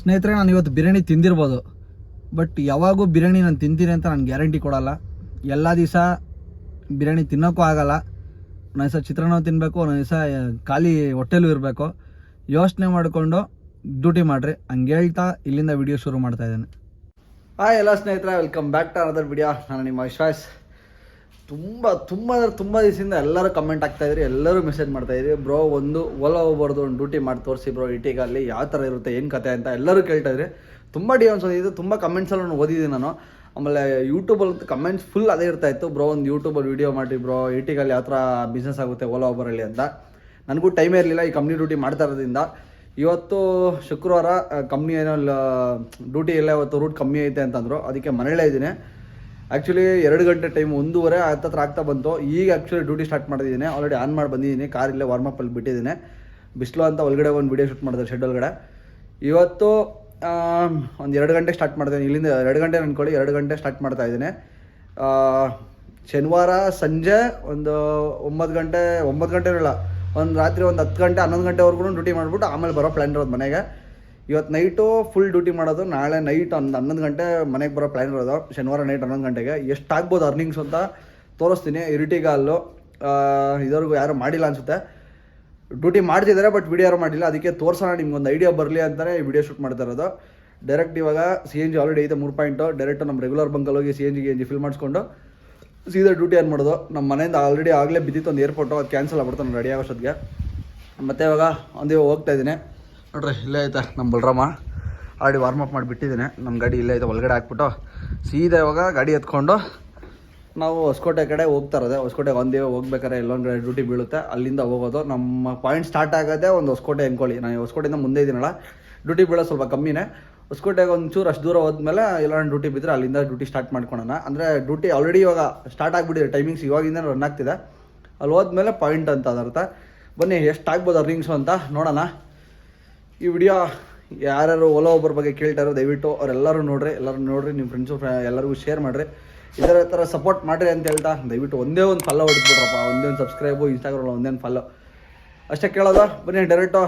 ಸ್ನೇಹಿತರೆ, ನಾನು ಇವತ್ತು ಬಿರಿಯಾನಿ ತಿಂದಿರ್ಬೋದು. ಬಟ್ ಯಾವಾಗೂ ಬಿರಿಯಾನಿ ನಾನು ತಿಂತೀನಿ ಅಂತ ನಾನು ಗ್ಯಾರಂಟಿ ಕೊಡಲ್ಲ. ಎಲ್ಲ ದಿವಸ ಬಿರಿಯಾನಿ ತಿನ್ನೋಕ್ಕೂ ಆಗಲ್ಲ. ಒಂದೊಂದು ದಿವಸ ಚಿತ್ರಾನ್ನ ತಿನ್ನಬೇಕು ಒಂದೊಂದು ದಿವಸ ಖಾಲಿ ಹೊಟ್ಟೆಲೂ ಇರಬೇಕು. ಯೋಚನೆ ಮಾಡಿಕೊಂಡು ಡ್ಯೂಟಿ ಮಾಡಿರಿ. ಹಂಗೆ ಹೇಳ್ತಾ ಇಲ್ಲಿಂದ ವಿಡಿಯೋ ಶುರು ಮಾಡ್ತಾ ಇದ್ದೇನೆ. ಹಾಯ್ ಎಲ್ಲ ಸ್ನೇಹಿತರೆ welcome back to another video ನಾನು ನಿಮ್ಮ ವಿಶ್ವಾಸ್ ತುಂಬ ತುಂಬ ಅಂದರೆ ತುಂಬ ದಿವಸದಿಂದ ಎಲ್ಲರೂ ಕಮೆಂಟ್ ಆಗ್ತಾ ಇದ್ರಿ, ಎಲ್ಲರೂ ಮೆಸೇಜ್ ಮಾಡ್ತಾ ಇದ್ರಿ. ಬ್ರೋ ಒಂದು ಓಲಾ ಹೋಗ್ಬಾರ್ದು ಒಂದು ಡ್ಯೂಟಿ ಮಾಡಿ ತೋರಿಸಿ ಬ್ರೋ ಇಟಿಗಲ್ಲಿ ಯಾವ ಥರ ಇರುತ್ತೆ, ಏನು ಕತೆ ಅಂತ ಎಲ್ಲರೂ ಕೇಳ್ತಾ ಇದ್ರಿ. ತುಂಬ ಡಿವನ್ಸ್ ಓದಿದ್ದು ತುಂಬ ಕಮೆಂಟ್ಸಲ್ಲಿ ಓದಿದ್ದೀನಿ ನಾನು. ಆಮೇಲೆ ಯೂಟ್ಯೂಬಲ್ಲಿ ಕಮೆಂಟ್ಸ್ ಫುಲ್ ಅದೇ ಇರ್ತಾ ಇತ್ತು. ಬ್ರೋ ಒಂದು ಯೂಟ್ಯೂಬಲ್ಲಿ ವೀಡಿಯೋ ಮಾಡಿ ಬ್ರೋ ಇಟಿಗಲ್ಲಿ ಯಾವ ಥರ ಬಿಸ್ನೆಸ್ ಆಗುತ್ತೆ ಓಲಾ ಓಬರಲ್ಲಿ ಅಂತ. ನನಗೂ ಟೈಮೇ ಇರಲಿಲ್ಲ ಈ ಕಂಪ್ನಿ ಡ್ಯೂಟಿ ಮಾಡ್ತಾ ಇರೋದ್ರಿಂದ. ಇವತ್ತು ಶುಕ್ರವಾರ ಕಂಪ್ನಿ ಏನೋ ಡ್ಯೂಟಿ ಎಲ್ಲ ಇವತ್ತು ರೂಟ್ ಕಮ್ಮಿ ಐತೆ ಅಂತಂದರು. ಅದಕ್ಕೆ ಮನೆಯಲ್ಲೇ ಇದ್ದೀನಿ. ಆ್ಯಕ್ಚುಲಿ ಎರಡು ಗಂಟೆ ಟೈಮ್ ಒಂದೂವರೆ ಹತ್ತತ್ರ ಆಗ್ತಾ ಬಂತು. ಈಗ ಆ್ಯಕ್ಚುಲಿ ಡ್ಯೂಟಿ ಸ್ಟಾರ್ಟ್ ಮಾಡಿದ್ದೀನಿ ಆಲ್ರೆಡಿ ಆನ್ ಮಾಡಿ ಬಂದಿದ್ದೀನಿ. ಕಾರ್ ಇಲ್ಲೇ ವಾರ್ಮಪ್ಪಲ್ಲಿ ಬಿಟ್ಟಿದ್ದೀನಿ. ಬಿಸಿಲು ಅಂತ ಒಳಗಡೆ ಒಂದು ವಿಡಿಯೋ ಶೂಟ್ ಮಾಡಿದೆ ಶೆಡ್ ಒಳಗಡೆ. ಇವತ್ತು ಒಂದು ಎರಡು ಗಂಟೆ ಸ್ಟಾರ್ಟ್ ಮಾಡ್ತೀನಿ ಇಲ್ಲಿಂದ ಎರಡು ಗಂಟೆ ಅಂದ್ಕೊಳ್ಳಿ ಎರಡು ಗಂಟೆ ಸ್ಟಾರ್ಟ್ ಮಾಡ್ತಾ ಇದ್ದೀನಿ. ಶನಿವಾರ ಸಂಜೆ ಒಂದು ಒಂಬತ್ತು ಗಂಟೆ ಒಂಬತ್ತು ಗಂಟೆ ಇರಲ್ಲ ಒಂದು ರಾತ್ರಿ ಒಂದು ಹತ್ತು ಗಂಟೆ, ಹನ್ನೊಂದು ಗಂಟೆವರೆಗೂ ಡ್ಯೂಟಿ ಮಾಡಿಬಿಟ್ಟು ಆಮೇಲೆ ಬರೋ ಪ್ಲ್ಯಾನ್ ಇರೋದು ಮನೆಗೆ. ಇವತ್ತು ನೈಟು ಫುಲ್ ಡ್ಯೂಟಿ ಮಾಡೋದು, ನಾಳೆ ನೈಟ್ ಒಂದು ಹನ್ನೊಂದು ಗಂಟೆ ಮನೆಗೆ ಬರೋ ಪ್ಲ್ಯಾನ್ ಇರೋದು. ಶನಿವಾರ ನೈಟ್ ಹನ್ನೊಂದು ಗಂಟೆಗೆ. ಎಷ್ಟು ಆಗ್ಬೋದು ಅರ್ನಿಂಗ್ಸ್ ಅಂತ ತೋರಿಸ್ತೀನಿ. ಇರಿಟಿಗಾಲು ಇದವರೆಗೂ ಯಾರು ಮಾಡಿಲ್ಲ ಅನಿಸುತ್ತೆ. ಡ್ಯೂಟಿ ಮಾಡ್ತಿದ್ದಾರೆ ಬಟ್ ವಿಡಿಯೋ ಯಾರು ಮಾಡಿಲ್ಲ. ಅದಕ್ಕೆ ತೋರ್ಸೋಣ, ನಿಮ್ಗೊಂದು ಐಡಿಯಾ ಬರಲಿ ಅಂತಲೇ ವಿಡಿಯೋ ಶೂಟ್ ಮಾಡ್ತಾ ಇರೋದು. ಡೈರೆಕ್ಟ್ ಇವಾಗ ಸಿ ಎನ್ ಜಿ ಆಲ್ರೆಡಿ ಐತೆ, ಮೂರು ಪಾಯಿಂಟು ಡೈರೆಕ್ಟ್ ನಮ್ಮ ರೆಗ್ಯುಲರ್ ಬಂಕಲ್ಲಿ ಹೋಗಿ ಸಿ ಎನ್ ಜಿಗೆ ಎನ್ ಜಿ ಫಿಲ್ ಮಾಡಿಸ್ಕೊಂಡು ಸೀದಾ ಡ್ಯೂಟಿ ಏನು ಮಾಡೋದು? ನಮ್ಮ ಮನೆಯಿಂದ ಆಲ್ರೆಡಿ ಆಗಲೇ ಬಿದ್ದಿತ್ತು ಒಂದು ಏರ್ಪೋರ್ಟು ಅದು ಕ್ಯಾನ್ಸಲ್ ಆಗ್ಬಿಡ್ತಾನೆ ರೆಡಿ ಆಗೋಷ್ಟೊತ್ತಿಗೆ ಮತ್ತು ಇವಾಗ ಒಂದು ಹೋಗ್ತಾ ಇದ್ದೀನಿ. ನೋಡ್ರಿ, ಇಲ್ಲೇ ಐತೆ ನಮ್ಮ ಬಲರಾಮ. ಆಲ್ರೆಡಿ ವಾರ್ಮ್ ಅಪ್ ಮಾಡಿ ಬಿಟ್ಟಿದ್ದೀನಿ ನಮ್ಮ ಗಾಡಿ ಇಲ್ಲೇ ಐತೆ, ಒಳಗಡೆ ಹಾಕ್ಬಿಟ್ಟು. ಸೀದಾ ಇವಾಗ ಗಾಡಿ ಎತ್ಕೊಂಡು ನಾವು ಹೊಸಕೋಟೆ ಕಡೆ ಹೋಗ್ತಾ ಇರೋದೆ. ಹೊಸಕೋಟೆಗೆ ಒಂದೇ ಹೋಗ್ಬೇಕಾದ್ರೆ ಎಲ್ಲೊಂದು ಕಡೆ ಡ್ಯೂಟಿ ಬೀಳುತ್ತೆ. ಅಲ್ಲಿಂದ ಹೋಗೋದು. ನಮ್ಮ ಪಾಯಿಂಟ್ ಸ್ಟಾರ್ಟ್ ಆಗೋದೇ ಒಂದು ಹೊಸಕೋಟೆ ಅಂದ್ಕೊಳ್ಳಿ ನಾನು ಹೊಸಕೋಟೆಯಿಂದ ಮುಂದೆ ಇದ್ದೀನಲ್ಲ ಡ್ಯೂಟಿ ಬೀಳೋದು ಸ್ವಲ್ಪ ಕಮ್ಮಿನೇ. ಹೊಸಕೋಟೆಗೆ ಒಂಚೂರು ಅಷ್ಟು ದೂರ ಹೋದ್ಮೇಲೆ ಎಲ್ಲೊಂದು ಡ್ಯೂಟಿ ಬಿದ್ದರೆ ಅಲ್ಲಿಂದ ಡ್ಯೂಟಿ ಸ್ಟಾರ್ಟ್ ಮಾಡ್ಕೊಳೋಣ. ಅಂದರೆ ಡ್ಯೂಟಿ ಆಲ್ರೆಡಿ ಇವಾಗ ಸ್ಟಾರ್ಟ್ ಆಗಿಬಿಟ್ಟಿದೆ. ಟೈಮಿಂಗ್ಸ್ ಇವಾಗಿಂದ ರನ್ ಆಗ್ತಿದೆ. ಅಲ್ಲಿ ಹೋದ್ಮೇಲೆ ಪಾಯಿಂಟ್ ಅಂತ ಅದರ್ಥ ಬನ್ನಿ, ಎಷ್ಟು ಆಗ್ಬೋದು ಅರ್ನಿಂಗ್ಸು ಅಂತ ನೋಡೋಣ. ಈ ವಿಡಿಯೋ ಯಾರ್ಯಾರು ಓಲೋ ಒಬ್ಬರ ಬಗ್ಗೆ ಕೇಳ್ತಾರೋ ದಯವಿಟ್ಟು ಅವರೆಲ್ಲರೂ ನೋಡ್ರಿ, ಎಲ್ಲರೂ ನೋಡ್ರಿ ನಿಮ್ಮ ಫ್ರೆಂಡ್ಸು ಎಲ್ಲರಿಗೂ ಶೇರ್ ಮಾಡಿರಿ. ಇದರ ಥರ ಸಪೋರ್ಟ್ ಮಾಡಿರಿ ಅಂತ ಹೇಳ್ತಾ ದಯವಿಟ್ಟು ಒಂದೇ ಒಂದು ಫಾಲೋ ಹೊಡಿದ್ಬಿಡ್ರಪ್ಪ. ಒಂದೇ ಒಂದು ಸಬ್ಸ್ಕ್ರೈಬು ಇನ್ಸ್ಟಾಗ್ರಾಮ್ ಒಂದೇ ಒಂದು ಫಾಲೋ ಅಷ್ಟೇ ಕೇಳೋದು, ಬನ್ನಿ ಡೈರೆಕ್ಟು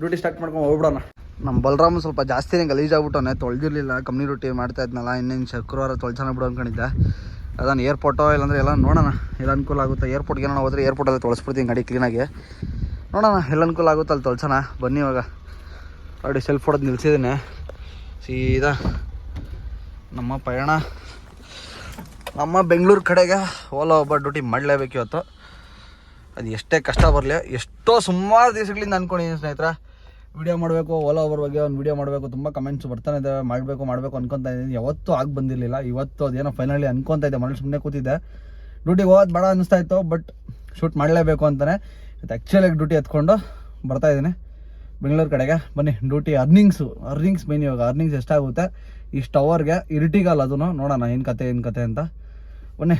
ಡ್ಯೂಟಿ ಸ್ಟಾರ್ಟ್ ಮಾಡ್ಕೊಂಡು ಹೋಗ್ಬಿಡೋಣ. ನಮ್ಮ ಬಲರಾಮ್ ಸ್ವಲ್ಪ ಜಾಸ್ತಿನೇ ಗಲೀಜಾಗ್ಬಿಟ್ಟವನೆ, ತೊಳೆದಿರಲಿಲ್ಲ ಕಂಪ್ನಿ ರೊಟ್ಟಿ ಮಾಡ್ತಾ ಇದ್ನಲ್ಲ, ಇನ್ನೇನು ಶುಕ್ರವಾರ ತೊಳ್ಸೋಣ ಬಿಡು ಅಂದ್ಕೊಂಡಿದ್ದೆ ಅದನ್ನು ಏರ್ಪೋರ್ಟೋ ಇಲ್ಲಾಂದ್ರೆ ಎಲ್ಲ ನೋಡೋಣ, ಎಲ್ಲ ಅನುಕೂಲ ಆಗುತ್ತೆ. ಏರ್ಪೋರ್ಟ್ಗೆ ಏನೋ ಹೋದ್ರೆ ಏರ್ಪೋರ್ಟಲ್ಲಿ ತೊಳಸ್ಬಿಡ್ತೀನಿ ಗಾಡಿ ಕ್ಲೀನಾಗಿ ನೋಡೋಣ, ಎಲ್ಲ ಅನುಕೂಲ ಆಗುತ್ತೆ ಅಲ್ಲಿ ತೊಳ್ಸೋಣ. ಬನ್ನಿ ಇವಾಗ. ಆಲ್ರೆಡಿ ಸೆಲ್ಫ್ ಹೊಡೆದು ನಿಲ್ಸಿದ್ದೀನಿ ಸೀದಾ ನಮ್ಮ ಪಯಣ. ನಮ್ಮ ಬೆಂಗಳೂರು ಕಡೆಗೆ ಓಲಾ ಒಬ್ಬ ಡ್ಯೂಟಿ ಮಾಡಲೇಬೇಕು ಇವತ್ತು. ಅದು ಎಷ್ಟೇ ಕಷ್ಟ ಬರಲಿ, ಎಷ್ಟೋ ಸುಮಾರು ದಿವಸಗಳಿಂದ ಅಂದ್ಕೊಂಡಿದ್ದೀನಿ ಸ್ನೇಹಿತರ. ವಿಡಿಯೋ ಮಾಡಬೇಕು, ಓಲಾ ಒಬ್ಬರ ಬಗ್ಗೆ ಒಂದು ವಿಡಿಯೋ ಮಾಡಬೇಕು, ತುಂಬ ಕಮೆಂಟ್ಸ್ ಬರ್ತಾನೆ ಇದೆ. ಮಾಡಬೇಕು ಮಾಡಬೇಕು ಅನ್ಕೊತಾ ಇದ್ದೀನಿ. ಯಾವತ್ತೂ ಆಗಿ ಬಂದಿರಲಿಲ್ಲ. ಇವತ್ತು ಅದೇನೋ ಫೈನಲಿ ಅನ್ಕೊತಾ ಇದ್ದೆ ಮನೇಲಿ ಸುಮ್ಮನೆ ಕೂತಿದ್ದೆ. ಡ್ಯೂಟಿಗೆ ಹೋಗೋದು ಬೇಡ ಅನ್ನಿಸ್ತಾ ಇತ್ತು ಬಟ್ ಶೂಟ್ ಮಾಡಲೇಬೇಕು ಇವತ್ತು ಆ್ಯಕ್ಚುಲಾಗಿ ಡ್ಯೂಟಿ ಎತ್ಕೊಂಡು ಬರ್ತಾ ಇದ್ದೀನಿ. ಬೆಂಗಳೂರು ಕಡೆಗೆ. ಬನ್ನಿ, ಡ್ಯೂಟಿ ಅರ್ನಿಂಗ್ಸು ಅರ್ನಿಂಗ್ಸ್ ಮೇನ್ ಇವಾಗ ಅರ್ನಿಂಗ್ಸ್ ಎಷ್ಟಾಗುತ್ತೆ? ಇಷ್ಟು ಅವರ್ಗೆ ಇರಿಟಿಗಲ್ಲ ಅದನ್ನು ನೋಡೋಣ, ಏನು ಕತೆ ಏನು ಕತೆ ಅಂತ. ಬನ್ನಿ.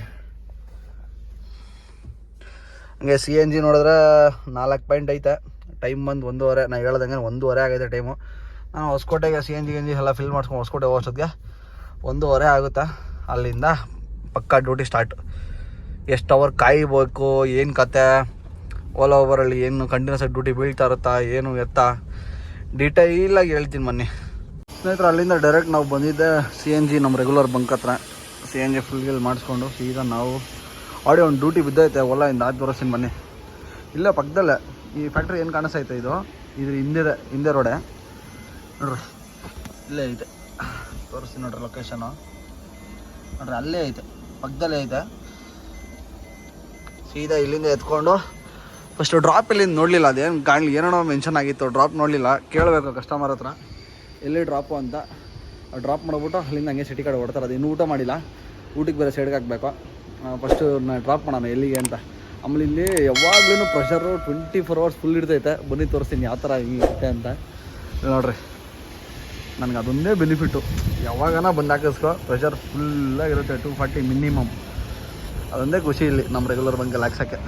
ಹಂಗೆ ಸಿ ಎನ್ ಜಿ ನೋಡಿದ್ರೆ ನಾಲ್ಕು ಪಾಯಿಂಟ್ ಐತೆ. ಟೈಮ್ ಬಂದು ಒಂದೂವರೆ ನಾನು ಹೇಳ್ದಂಗೆ ಒಂದೂವರೆ ಆಗೈತೆ ಟೈಮು ನಾನು ಹೊಸಕೋಟೆಗೆ C N G N G ಎಲ್ಲ ಫಿಲ್ ಮಾಡ್ಸ್ಕೊಂಡು ಹೊಸಕೋಟೆ ಹೋಗೋಷ್ಟೊತ್ತಿಗೆ ಒಂದೂವರೆ ಆಗುತ್ತೆ. ಅಲ್ಲಿಂದ ಪಕ್ಕಾ ಡ್ಯೂಟಿ ಸ್ಟಾರ್ಟ್ ಎಷ್ಟು ಅವರ್ ಕಾಯಬೇಕು, ಏನು ಕತೆ? ಓಲಾ ಓವರಲ್ಲಿ ಏನು ಕಂಟಿನ್ಯೂಸ್ ಆಗಿ ಡ್ಯೂಟಿ ಬೀಳ್ತಾ ಇರುತ್ತಾ, ಏನು ಎತ್ತ ಡೀಟೈಲಾಗಿ ಹೇಳ್ತೀನಿ ಮೊನ್ನೆ ಸ್ನೇಹಿತರೆ, ಅಲ್ಲಿಂದ ಡೈರೆಕ್ಟ್ ನಾವು ಬಂದಿದ್ದೆ ಸಿ ಎನ್ ಜಿ ನಮ್ಮ ರೆಗ್ಯುಲರ್ ಬಂಕ್ ಹತ್ರ. C N G full fill ಮಾಡಿಸ್ಕೊಂಡು ಸೀದಾ ನಾವು ಆಡಿ ಒಂದು ಡ್ಯೂಟಿ ಬಿದ್ದೈತೆ ಓಲಾ ಇಂದ ಆದ ತೋರಿಸ್ತೀನಿ ಬನ್ನಿ. ಇಲ್ಲ, ಪಕ್ಕದಲ್ಲೇ ಈ ಫ್ಯಾಕ್ಟ್ರಿ ಏನು ಕಾಣಿಸ್ತೈತೆ ಇದು? ಇದ್ರ ಹಿಂದೆ ಹಿಂದೆ ರೋಡೆ ನೋಡ್ರಿ, ಇಲ್ಲೇ ಐತೆ. ತೋರಿಸ್ತೀನಿ ನೋಡ್ರಿ ಲೊಕೇಶನು ನೋಡ್ರಿ, ಅಲ್ಲೇ ಐತೆ, ಪಕ್ಕದಲ್ಲೇ ಐತೆ. ಸೀದಾ ಇಲ್ಲಿಂದ ಎತ್ಕೊಂಡು ಫಸ್ಟು ಡ್ರಾಪ್ ಇಲ್ಲಿ ನೋಡಲಿಲ್ಲ, ಅದೇನು ಗಾಳಿ ಏನೇನೋ ಮೆನ್ಷನ್ ಆಗಿತ್ತು ಡ್ರಾಪ್ ನೋಡಲಿಲ್ಲ. ಕೇಳಬೇಕು ಕಸ್ಟಮರ್ ಹತ್ರ. ಎಲ್ಲಿ ಡ್ರಾಪು ಅಂತ. ಡ್ರಾಪ್ ಮಾಡಿಬಿಟ್ಟು ಅಲ್ಲಿಂದ ಹಂಗೆ ಸಿಟಿ ಕಡೆ ಹೊಡ್ತಾರೆ ಅದು ಇನ್ನೂ ಊಟ ಮಾಡಿಲ್ಲ. ಊಟಕ್ಕೆ ಬೇರೆ ಸೈಡ್ಗೆ ಹಾಕಬೇಕು. ಫಸ್ಟು ಡ್ರಾಪ್ ಮಾಡೋಣ, ಎಲ್ಲಿಗೆ ಅಂತ. ಆಮೇಲೆ ಇಲ್ಲಿ ಯಾವಾಗ್ಲೂ pressure twenty four hours full ಇರ್ತೈತೆ. ಬನ್ನಿ ತೋರಿಸ್ತೀನಿ ಯಾವ ಥರ ಹಿಂಗಿರುತ್ತೆ ಅಂತ. ನೋಡ್ರಿ. ನನಗೆ ಅದೊಂದೇ ಬೆನಿಫಿಟ್ಟು ಯಾವಾಗನ ಬಂದು ಹಾಕಿಸ್ಕೊ ಪ್ರೆಷರ್ ಫುಲ್ಲಾಗಿರುತ್ತೆ ಟೂ ಫಾರ್ಟಿ ಮಿನಿಮಮ್ ಅದೊಂದೇ ಖುಷಿ ಇಲ್ಲಿ, ನಮ್ಮ ರೆಗ್ಯುಲರ್ ಬಂಕಲ್ಲಿ ಹಾಕ್ಸೋಕ್ಕೆ.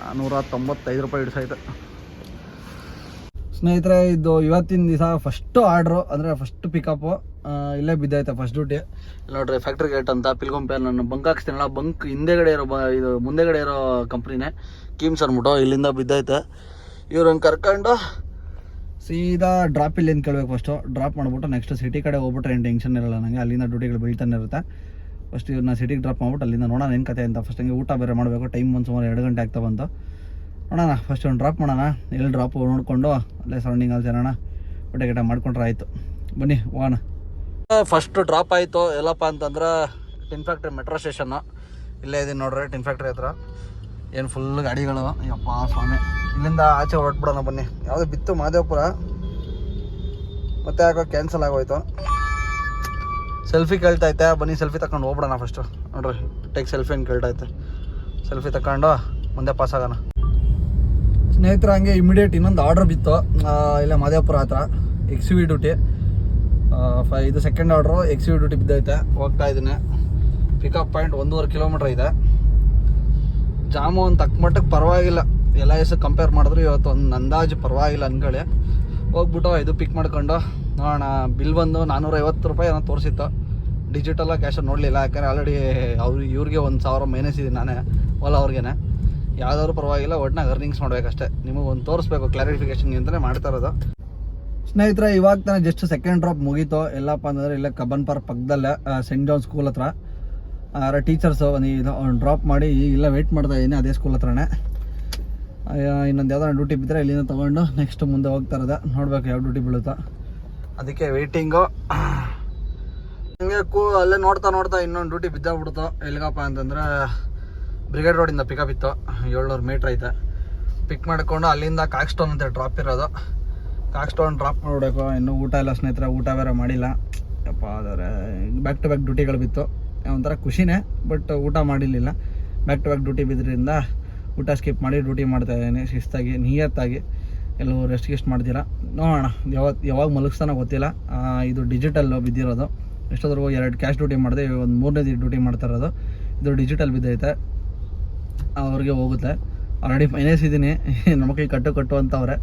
ನಾನ್ನೂರ ತೊಂಬತ್ತೈದು ರೂಪಾಯಿ ಹಿಡಿಸೈತೆ. ಸ್ನೇಹಿತರೆ, ಇದು ಇವತ್ತಿನ ದಿವಸ ಫಸ್ಟು ಆರ್ಡ್ರು ಅಂದರೆ ಫಸ್ಟ್ ಪಿಕಪ್ಪು ಇಲ್ಲೇ ಬಿದ್ದೈತೆ ಫಸ್ಟ್ ಡ್ಯೂಟಿ ಇಲ್ಲ ನೋಡ್ರಿ ಫ್ಯಾಕ್ಟ್ರಿ ಗೇಟ್ ಅಂತ ಪಿಲ್ಗೊಂಪೆ ನಾನು ಬಂಕ್ ಹಾಕ್ಸ್ತೀನಲ್ಲ ಬಂಕ್ ಹಿಂದೆಗಡೆ ಇರೋ ಇದು ಮುಂದೆಗಡೆ ಇರೋ ಕಂಪ್ನಿನೇ ಕೀಮ್ಸ್ ಅಂದ್ಬಿಟ್ಟು ಇಲ್ಲಿಂದ ಬಿದ್ದೈತೆ. ಇವ್ರನ್ನ ಕರ್ಕೊಂಡು ಸೀದಾ ಡ್ರಾಪ್ ಇಲ್ಲಿಂದ ಕೇಳಬೇಕು ಫಸ್ಟು ಡ್ರಾಪ್ ಮಾಡಿಬಿಟ್ಟು ನೆಕ್ಸ್ಟ್ ಸಿಟಿ ಕಡೆ ಹೋಗ್ಬಿಟ್ರೆ ಏನು ಟೆನ್ಷನ್ ಇರಲ್ಲ ನನಗೆ ಅಲ್ಲಿಂದ ಡ್ಯೂಟಿಗಳು ಬೀಳ್ತಾನೆ ಇರುತ್ತೆ. ಫಸ್ಟ್ ನಾನು ಸಿಟಿಗೆ ಡ್ರಾಪ್ ಮಾಡ್ಬಿಟ್ಟು ಅಲ್ಲಿಂದ ನೋಡೋಣ ಏನು ಕತೆ ಅಂತ. ಫಸ್ಟ್ ಹಂಗೆ ಊಟ ಬೇರೆ ಮಾಡಬೇಕು. ಟೈಮ್ ಒಂದು ಸುಮಾರು ಎರಡು ಗಂಟೆ ಆಗ್ತಾ ಬಂತು. ನೋಡೋಣ ಫಸ್ಟ್ ಒಂದು ಡ್ರಾಪ್ ಮಾಡೋಣ. ಎಲ್ಲಿ ಡ್ರಾಪ್ ನೋಡಿಕೊಂಡು ಅಲ್ಲೇ ಅಲ್ಲಿ ಸೇರೋಣ. ಊಟ ಗಿಟ ಮಾಡ್ಕೊಂಡ್ರೆ ಆಯಿತು. ಬನ್ನಿ, ಹೋಗೋಣ. ಫಸ್ಟ್ ಡ್ರಾಪ್ ಆಯಿತು. ಎಲ್ಲಪ್ಪ ಅಂತಂದ್ರೆ ಟಿನ್ ಫ್ಯಾಕ್ಟ್ರಿ ಮೆಟ್ರೋ ಸ್ಟೇಷನ್ನು ಇಲ್ಲೇ ಇದೀನಿ ನೋಡ್ರಿ ಟಿನ್ ಫ್ಯಾಕ್ಟ್ರಿ ಹತ್ರ. ಏನು ಫುಲ್ ಗಾಡಿಗಳು ಯಪ್ಪ ಸ್ವಾಮಿ. ಇಲ್ಲಿಂದ ಆಚೆ ಹೊರಟ್ಬಿಡೋಣ ಬನ್ನಿ. ಯಾವುದೋ ಬಿತ್ತು ಮಾದೇವಪುರ. ಮತ್ತೆ ಯಾಕೋ ಕ್ಯಾನ್ಸಲ್ ಆಗೋಯ್ತು. ಸೆಲ್ಫಿ ಕೇಳ್ತೈತೆ, ಬನ್ನಿ ಸೆಲ್ಫಿ ತಗೊಂಡು ಹೋಗ್ಬಿಡೋಣ ಫಸ್ಟು ನೋಡ್ರಿ ಟೇಕ್ ಸೆಲ್ಫಿ ಅಂತ ಕೇಳ್ತೈತೆ. ಸೆಲ್ಫಿ ತಗೊಂಡು ಮುಂದೆ ಪಾಸ್ ಆಗೋಣ. ಸ್ನೇಹಿತರ, ಹಂಗೆ ಇಮಿಡಿಯೇಟ್ ಇನ್ನೊಂದು ಆರ್ಡ್ರ್ ಬಿತ್ತು. ಇಲ್ಲ ಮಾದೇವಪುರ ಹತ್ರ ಎಕ್ಸ್ ವಿ ಡ್ಯೂಟಿ ಫೈ, ಇದು second order X V duty ಬಿದ್ದೈತೆ. ಹೋಗ್ತಾ ಇದ್ದೀನಿ. ಪಿಕಪ್ ಪಾಯಿಂಟ್ ಒಂದೂವರೆ ಕಿಲೋಮೀಟ್ರ್ ಇದೆ. ಜಾಮು ಒಂದು ತಕ್ಕ ಮಟ್ಟಕ್ಕೆ ಪರವಾಗಿಲ್ಲ. ಎಲ್ಲ ಎಸ್ ಕಂಪೇರ್ ಮಾಡಿದ್ರು, ಇವತ್ತು ಒಂದು ಅಂದಾಜು ಪರವಾಗಿಲ್ಲ ಅಂದ್ಕೊಳ್ಳಿ ಹೋಗ್ಬಿಟ್ಟು ಇದು ಪಿಕ್ ಮಾಡ್ಕೊಂಡು, ನೋಡೋಣ. ಬಿಲ್ ಬಂದು ನಾನ್ನೂರೈವತ್ತು ರೂಪಾಯಿ ಏನೋ ತೋರಿಸಿತ್ತು. ಡಿಜಿಟಲ್ಲ ಕ್ಯಾಶ್ ನೋಡಲಿಲ್ಲ. ಯಾಕಂದರೆ ಆಲ್ರೆಡಿ ಅವ್ರು ಇವ್ರಿಗೆ ಒಂದು ಸಾವಿರ ಮೈನಸ್ ಇದೆ ನಾನೇ ಒಲ್ಲ ಅವ್ರಿಗೇನೆ. ಯಾವ್ದಾದ್ರು ಪರವಾಗಿಲ್ಲ, ಒಟ್ನಾಗ ಅರ್ನಿಂಗ್ಸ್ ಮಾಡಬೇಕಷ್ಟೇ. ನಿಮಗೆ ಒಂದು ತೋರಿಸ್ಬೇಕು ಕ್ಲಾರಿಫಿಕೇಷನ್ಗೆ ಅಂತಲೇ ಮಾಡ್ತಾ ಇರೋದು. ಸ್ನೇಹಿತರೆ, ಇವಾಗ ತಾನೇ ಜಸ್ಟ್ ಸೆಕೆಂಡ್ ಡ್ರಾಪ್ ಮುಗೀತು. ಎಲ್ಲಪ್ಪ ಅಂದರೆ ಇಲ್ಲೇ ಕಬ್ಬನ್ ಪಾರ್ಕ್ ಪಕ್ಕದಲ್ಲೇ ಸೆಂಟ್ ಜಾನ್ ಸ್ಕೂಲ್ ಹತ್ರ. ಯಾರ ಟೀಚರ್ಸು ಒಂದು ಇದು ಡ್ರಾಪ್ ಮಾಡಿ ಈಗ ಇಲ್ಲ ವೆಯ್ಟ್ ಮಾಡ್ತಾ ಇದ್ದೀನಿ ಅದೇ ಸ್ಕೂಲ್ ಹತ್ರನೇ. ಇನ್ನೊಂದು ಯಾವ್ದಾರ ಡ್ಯೂಟಿ ಬಿದ್ದರೆ ಇಲ್ಲಿಂದ ತೊಗೊಂಡು ನೆಕ್ಸ್ಟ್ ಮುಂದೆ ಹೋಗ್ತಾ ಇರೋದ. ನೋಡ್ಬೇಕು ಯಾವ ಡ್ಯೂಟಿ ಬೀಳುತ್ತೋ. ಅದಕ್ಕೆ ವೆಯ್ಟಿಂಗು ಹಂಗೆ ಕೂ ಅಲ್ಲೇ ನೋಡ್ತಾ ನೋಡ್ತಾ ಇನ್ನೊಂದು ಡ್ಯೂಟಿ ಬಿದ್ದಾಗ್ಬಿಡ್ತು. ಎಲ್ಲಿಗಪ್ಪ ಅಂತಂದ್ರೆ ಬ್ರಿಗೇಡ್ ರೋಡಿಂದ ಪಿಕಪ್ ಇತ್ತು. ಏಳ್ನೂರು ಮೀಟ್ರ್ ಐತೆ. ಪಿಕ್ ಮಾಡ್ಕೊಂಡು ಅಲ್ಲಿಂದ ಕಾಕ್ ಸ್ಟೋನ್ ಅಂತ ಡ್ರಾಪ್ ಇರೋದು. ಕಾಕ್ ಸ್ಟೋನ್ ಡ್ರಾಪ್ ಮಾಡಬೇಕು ಇನ್ನೂ ಊಟ ಇಲ್ಲ ಸ್ನೇಹಿತರೆ, ಊಟ ಬೇರೆ ಮಾಡಿಲ್ಲ. ಯಪ್ಪ ಆದರೆ ಬ್ಯಾಕ್ ಟು ಬ್ಯಾಕ್ ಡ್ಯೂಟಿಗಳು ಬಿತ್ತು. ಒಂಥರ ಖುಷಿನೇ ಬಟ್ ಊಟ ಮಾಡಿರಲಿಲ್ಲ. ಬ್ಯಾಕ್ ಟು ಬ್ಯಾಕ್ ಡ್ಯೂಟಿ ಬಿದ್ದರಿಂದ ಊಟ ಸ್ಕಿಪ್ ಮಾಡಿ ಡ್ಯೂಟಿ ಮಾಡ್ತಾ ಇದ್ದೀನಿ. ಶಿಸ್ತಾಗಿ, ನಿಯತ್ತಾಗಿ ಎಲ್ಲೂ ರೆಸ್ಟ್ ಗಿಸ್ಟ್ ಮಾಡ್ತೀರಾ ನೋಡೋಣ ಯಾವಾಗ ಯಾವಾಗ ಮಲಗಿಸ್ತಾನೋ ಗೊತ್ತಿಲ್ಲ. ಇದು ಡಿಜಿಟಲ್ ಬಿದ್ದಿರೋದು. ಎಷ್ಟೋದ್ರೂ ಎರಡು ಕ್ಯಾಶ್ ಡ್ಯೂಟಿ ಮಾಡಿದೆ ಒಂದು ಮೂರನೇ ಡ್ಯೂಟಿ ಮಾಡ್ತಾ ಇರೋದು. ಇದು ಡಿಜಿಟಲ್ ಬಿದ್ದೈತೆ. ಅವ್ರಿಗೆ ಹೋಗುತ್ತೆ. ಆಲ್ರೆಡಿ ಫೈನಾನ್ಸ್ ಇದ್ದೀನಿ ನಮ್ಮ ಮಕ್ಕಳಿಗೆ ಕಟ್ಟು ಕಟ್ಟು ಅಂತವ್ರೆ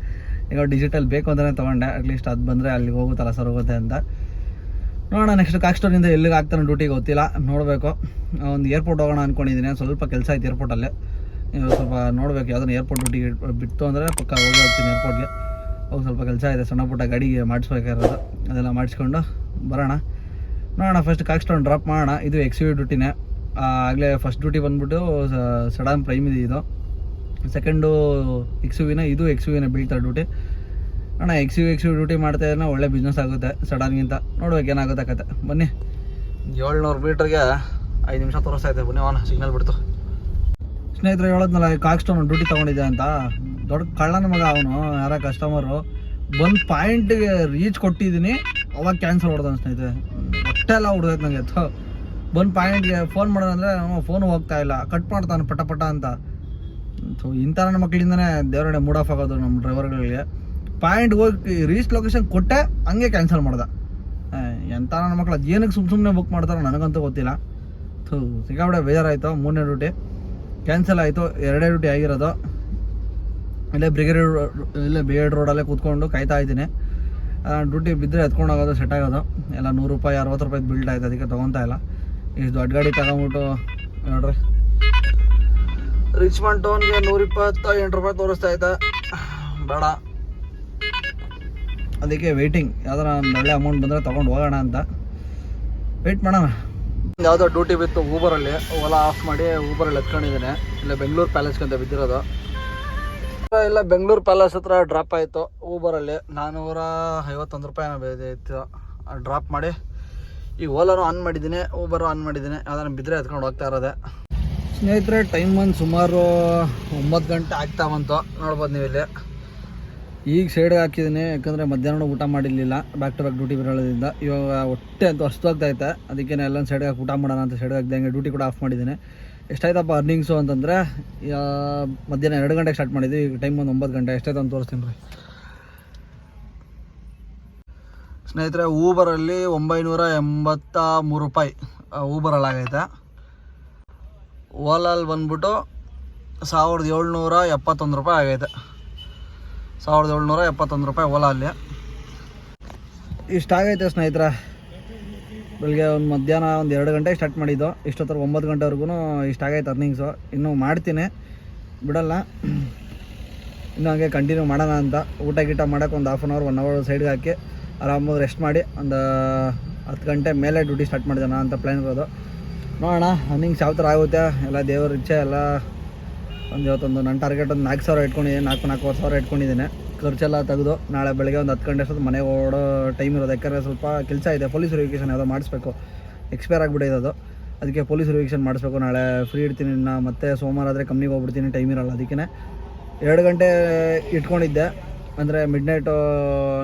ಈಗ ಡಿಜಿಟಲ್ ಬೇಕು ಅಂತಲೇ ತೊಗೊಂಡೆ. ಅಟ್ಲೀಸ್ಟ್ ಅದು ಬಂದರೆ ಅಲ್ಲಿಗೆ ಹೋಗುತ್ತಲ್ಲ ಸರ್ ಹೋಗುತ್ತೆ ಅಂತ. ನೋಡೋಣ ನೆಕ್ಸ್ಟ್ ಕಾಕ್ಸ್ಟೋರಿಂದ ಎಲ್ಲಿಗೆ ಆಗ್ತಾನೆ ಡ್ಯೂಟಿಗೆ ಗೊತ್ತಿಲ್ಲ. ನೋಡಬೇಕು. ಒಂದು ಏರ್ಪೋರ್ಟ್ ಹೋಗೋಣ ಅಂದ್ಕೊಂಡಿದ್ದೀನಿ ಸ್ವಲ್ಪ ಕೆಲಸ ಆಯ್ತು ಏರ್ಪೋರ್ಟಲ್ಲೇ ಸ್ವಲ್ಪ ನೋಡಬೇಕು ಯಾವ್ದಾರು ಏರ್ಪೋರ್ಟ್ ಡ್ಯೂಟಿಗೆ ಬಿಟ್ಟು ಅಂದರೆ ಪಕ್ಕ ಹೋಗಿ ಹೋಗ್ತೀನಿ ಏರ್ಪೋರ್ಟ್ಗೆ ಹೋಗಿ ಸ್ವಲ್ಪ ಕೆಲಸ ಇದೆ ಸಣ್ಣ ಪುಟ್ಟ ಗಾಡಿಗೆ ಮಾಡಿಸ್ಬೇಕಾಗಿರೋದು. ಅದೆಲ್ಲ ಮಾಡಿಸ್ಕೊಂಡು ಬರೋಣ. ನೋಡೋಣ ಫಸ್ಟ್ ಕಾಕ್ಸ್ಟೋನ್ ಡ್ರಾಪ್ ಮಾಡೋಣ. ಇದು ಎಕ್ಸ್ ಯು ಡ್ಯೂಟಿನೇ ಆಗಲೇ ಫಸ್ಟ್ ಡ್ಯೂಟಿ ಬಂದ್ಬಿಟ್ಟು ಸಡನ್ ಪ್ರೈಮ್ ಇದೆ, ಇದು. ಸೆಕೆಂಡು ಎಕ್ಸ್ ವಿನ ಇದು ಎಕ್ಸ್ ವಿನ ಬೀಳ್ತಾರೆ ಡ್ಯೂಟಿ ಅಣ್ಣ X U X U duty ಮಾಡ್ತಾ ಇದ್ರೆ ಒಳ್ಳೆ ಬಿಸ್ನೆಸ್ ಆಗುತ್ತೆ ಸಡನ್ಗಿಂತ ನೋಡ್ಬೇಕು ಏನಾಗುತ್ತೆ ಕತೆ. ಬನ್ನಿ. ಏಳ್ನೂರು ಮೀಟ್ರಿಗೆ ಐದು ನಿಮಿಷ ತೋರಿಸ್ತಾ ಇದೆ ಬನ್ನಿ ಅವನ ಸಿಗ್ನಲ್ ಬಿಡ್ತು. ಸ್ನೇಹಿತರು ಕಾಕ್ ಕಾಕ್ಸ್ಟೋನ್ ಡ್ಯೂಟಿ ತೊಗೊಂಡಿದ್ದೆ ಅಂತ? ದೊಡ್ಡ ಕಳ್ಳನ ಮಗ ಅವನು, ಯಾರ ಕಸ್ಟಮರು ಬಂದು ಪಾಯಿಂಟ್ಗೆ ರೀಚ್ ಕೊಟ್ಟಿದ್ದೀನಿ. ಅವಾಗ ಕ್ಯಾನ್ಸಲ್ ಹೊಡೆದ ಸ್ನೇಹಿತರೆ. ಹೊಟ್ಟೆ ಎಲ್ಲ ಹುಡ್ದೈತೆ ನನಗೆ ಥೋ, ಬಂದು ಪಾಯಿಂಟ್ಗೆ ಫೋನ್ ಮಾಡೋದಂದ್ರೆ ಫೋನ್ ಹೋಗ್ತಾ ಇಲ್ಲ. ಕಟ್ ಮಾಡ್ತಾನೆ ಪಟ ಪಟ ಅಂತ. ಸೊ ಇಂಥ ನನ್ನ ಮಕ್ಕಳಿಂದನೇ ದೇವರಡೆ ಮೂಡ್ ಆಫ್ ಆಗೋದು ನಮ್ಮ ಡ್ರೈವರ್ಗಳಿಗೆ ಪಾಯಿಂಟ್ ಹೋಗಿ ರೀಚ್ ಲೊಕೇಶನ್ ಕೊಟ್ಟೆ, ಹಂಗೆ ಕ್ಯಾನ್ಸಲ್ ಮಾಡ್ದೆ. ಎಂಥ ನನ್ನ ಮಕ್ಕಳು ಅದು ಏನಕ್ಕೆ ಸುಮ್ಮ ಸುಮ್ಮನೆ ಬುಕ್ ಮಾಡ್ತಾರೋ ನನಗಂತೂ ಗೊತ್ತಿಲ್ಲ. ಥೂ ಸಿಕ್ಕಾಬಿಡೆ ಬೇಜಾರಾಯಿತು, ಮೂರನೇ ಡ್ಯೂಟಿ. ಕ್ಯಾನ್ಸಲ್ ಆಯಿತು, ಎರಡೇ ಡ್ಯೂಟಿ ಆಗಿರೋದು. ಇಲ್ಲೇ ಬ್ರಿಗೇಡ್ ಇಲ್ಲೇ ಬ್ರಿಗೇಡ್ ರೋಡಲ್ಲೇ ಕೂತ್ಕೊಂಡು ಕಾಯ್ತಾ ಇದ್ದೀನಿ. ಡ್ಯೂಟಿ ಬಿದ್ದರೆ ಎತ್ಕೊಂಡು ಹೋಗೋದು ಸೆಟ್ ಆಗೋದು. ಎಲ್ಲ ನೂರು ರೂಪಾಯಿ, ಅರವತ್ತು ರೂಪಾಯಿ ಬಿಲ್ಡ್ ಆಯ್ತು, ಅದಕ್ಕೆ ತೊಗೊತಾ ಇಲ್ಲ. ಇಷ್ಟು ದೊಡ್ಡ ಗಾಡಿ ತಗೊಂಬಿಟ್ಟು, ನೋಡ್ರಿ. ರಿಚ್ಮಂಡ್ ಟೋನ್ಗೆ ನೂರಿಪ್ಪತ್ತ ಎಂಟು ರೂಪಾಯಿ ತೋರಿಸ್ತಾ ಐತೆ ಬೇಡ. ಅದಕ್ಕೆ ವೆಯ್ಟಿಂಗ್ ಯಾವ್ದಾರ ಒಳ್ಳೆ ಅಮೌಂಟ್ ಬಂದರೆ ತೊಗೊಂಡು ಹೋಗೋಣ ಅಂತ. ವೆಯ್ಟ್ ಮಾಡೋಣ. ಯಾವುದೋ ಡ್ಯೂಟಿ ಬಿತ್ತು ಊಬರಲ್ಲಿ ಓಲಾ ಆಫ್ ಮಾಡಿ ಊಬರಲ್ಲಿ ಎತ್ಕೊಂಡಿದ್ದೀನಿ. ಇಲ್ಲ ಬೆಂಗಳೂರು ಪ್ಯಾಲೇಸ್ಗೆ ಅಂತ ಬಿದ್ದಿರೋದು. ಇಲ್ಲ, ಬೆಂಗಳೂರು ಪ್ಯಾಲೇಸ್ ಹತ್ರ ಡ್ರಾಪ್ ಆಯಿತು. ಊಬರಲ್ಲಿ ನಾನ್ನೂರ ಐವತ್ತೊಂದು ರೂಪಾಯಿ ಇತ್ತು. ಡ್ರಾಪ್ ಮಾಡಿ. ಈಗ ಓಲಾನು ಆನ್ ಮಾಡಿದ್ದೀನಿ ಊಬರು ಆನ್ ಮಾಡಿದ್ದೀನಿ. ಅದನ್ನು ಬಿದ್ದರೆ ಎತ್ಕೊಂಡು ಹೋಗ್ತಾ ಇರೋದೆ. ಸ್ನೇಹಿತರೆ ಟೈಮ್ ಒಂದು ಸುಮಾರು ಒಂಬತ್ತು ಗಂಟೆ ಆಗ್ತಾ ಬಂತು. ನೋಡ್ಬೋದು ನೀವು ಇಲ್ಲಿ ಈಗ ಸೈಡ್ಗೆ ಹಾಕಿದ್ದೀನಿ ಯಾಕಂದರೆ ಮಧ್ಯಾಹ್ನ ಊಟ ಮಾಡಿರಲಿಲ್ಲ ಬ್ಯಾಕ್ ಟು ಬ್ಯಾಕ್ ಡ್ಯೂಟಿ ಬರೋದ್ರಿಂದ. ಇವಾಗ ಹೊಟ್ಟೆ ಅಂತ ಹೊಸ್ತಾಗ್ತೈತೆ ಅದಕ್ಕೆ ಎಲ್ಲ ಸೈಡ್ಗೆ ಹಾಕಿ ಊಟ ಮಾಡೋಣ ಅಂತ ಸೈಡ್ಗೆ ಹಾಕಿದಂಗೆ ಡ್ಯೂಟಿ ಕೂಡ ಆಫ್ ಮಾಡಿದ್ದೀನಿ ಎಷ್ಟಾಯ್ತಪ್ಪ ಅರ್ನಿಂಗ್ಸು ಅಂತಂದರೆ ಮಧ್ಯಾಹ್ನ ಎರಡು ಗಂಟೆಗೆ ಸ್ಟಾರ್ಟ್ ಮಾಡಿದ್ವಿ, ಈಗ ಟೈಮ್ ಒಂದು ಒಂಬತ್ತು ಗಂಟೆ, ಎಷ್ಟಾಯ್ತು ಅಂತ ತೋರಿಸ್ತೀನಿ ರೀ. ಸ್ನೇಹಿತರೆ ಊಬರಲ್ಲಿ ಒಂಬೈನೂರ ಎಂಬತ್ತ ಮೂರು ರೂಪಾಯಿ ಊಬರಲ್ಲಿ ಆಗೈತೆ. ಓಲಲ್ಲಿ ಬಂದ್ಬಿಟ್ಟು ಸಾವಿರದ ಏಳ್ನೂರ ಎಪ್ಪತ್ತೊಂದು ರೂಪಾಯಿ ಆಗೈತೆ. ಸಾವಿರದ ಏಳ್ನೂರ ಎಪ್ಪತ್ತೊಂದು ರೂಪಾಯಿ ಓಲಾ ಅಲ್ಲಿ. ಇಷ್ಟಾಗೈತೆ ಸ್ನೇಹಿತರ. ಬೆಳಿಗ್ಗೆ ಒಂದು ಮಧ್ಯಾಹ್ನ ಒಂದು ಎರಡು ಗಂಟೆಗೆ ಸ್ಟಾರ್ಟ್ ಮಾಡಿದ್ದು. ಇಷ್ಟೊತ್ತರ ಒಂಬತ್ತು ಗಂಟೆವರೆಗೂ ಇಷ್ಟಾಗೈತೆ ಅರ್ನಿಂಗ್ಸು ಇನ್ನೂ ಮಾಡ್ತೀನಿ. ಬಿಡಲ್ಲ. ಇನ್ನೂ ಹಾಗೆ ಕಂಟಿನ್ಯೂ ಮಾಡೋಣ ಅಂತ. ಊಟ ಗೀಟ ಮಾಡೋಕೆ ಒಂದು half an hour one hour ಸೈಡ್ಗೆ ಹಾಕಿ ಆರಾಮಾಗಿ ರೆಸ್ಟ್ ಮಾಡಿ ಒಂದು ಹತ್ತು ಗಂಟೆ ಮೇಲೆ ಡ್ಯೂಟಿ ಸ್ಟಾರ್ಟ್ ಮಾಡಿದೆ ಅಂತ ಪ್ಲ್ಯಾನ್ ಇರೋದು. ನೋಡೋಣ ಅರ್ನಿಂಗ್ಸ್ ಯಾವ ಥರ ಆಗುತ್ತೆ. ಎಲ್ಲ ದೇವ್ರ ಇಚ್ಛೆ, ಎಲ್ಲ ಒಂದು ಇವತ್ತೊಂದು ನನ್ನ ಟಾರ್ಗೆಟ್ ಒಂದು ನಾಲ್ಕು ಸಾವಿರ ಇಟ್ಕೊಂಡಿದ್ದೀನಿ, ನಾಲ್ಕು ನಾಲ್ಕೂವರೆ ಸಾವಿರ ಇಟ್ಕೊಂಡಿದ್ದೀನಿ. ಖರ್ಚೆಲ್ಲ ತೆಗೆದು ನಾಳೆ ಬೆಳಗ್ಗೆ ಒಂದು ಹತ್ತು ಗಂಟೆ ಅಷ್ಟೊತ್ತು ಮನೆಗೆ ಓಡೋ ಟೈಮ್ ಇರೋದು. ಯಾಕಂದರೆ ಸ್ವಲ್ಪ ಕೆಲಸ ಇದೆ ಪೊಲೀಸ್ ವೆರಿಫಿಕೇಷನ್ ಯಾವುದೋ ಮಾಡಿಸ್ಬೇಕು. ಎಕ್ಸ್ಪೈರ್ ಆಗಿಬಿಟ್ಟಿದೆ ಅದು. ಅದಕ್ಕೆ ಪೊಲೀಸ್ ವೆರಿಫಿಕೇಷನ್ ಮಾಡಿಸ್ಬೇಕು. ನಾಳೆ ಫ್ರೀ ಇಡ್ತೀನಿ ನಾನು ಮತ್ತೆ ಸೋಮವಾರ ಆದರೆ ಕಂಪ್ನಿಗೆ ಹೋಗ್ಬಿಡ್ತೀನಿ ಟೈಮ್ ಇರೋಲ್ಲ ಅದಕ್ಕೆ ಎರಡು ಗಂಟೆ ಇಟ್ಕೊಂಡಿದ್ದೆ. ಅಂದರೆ ಮಿಡ್ ನೈಟು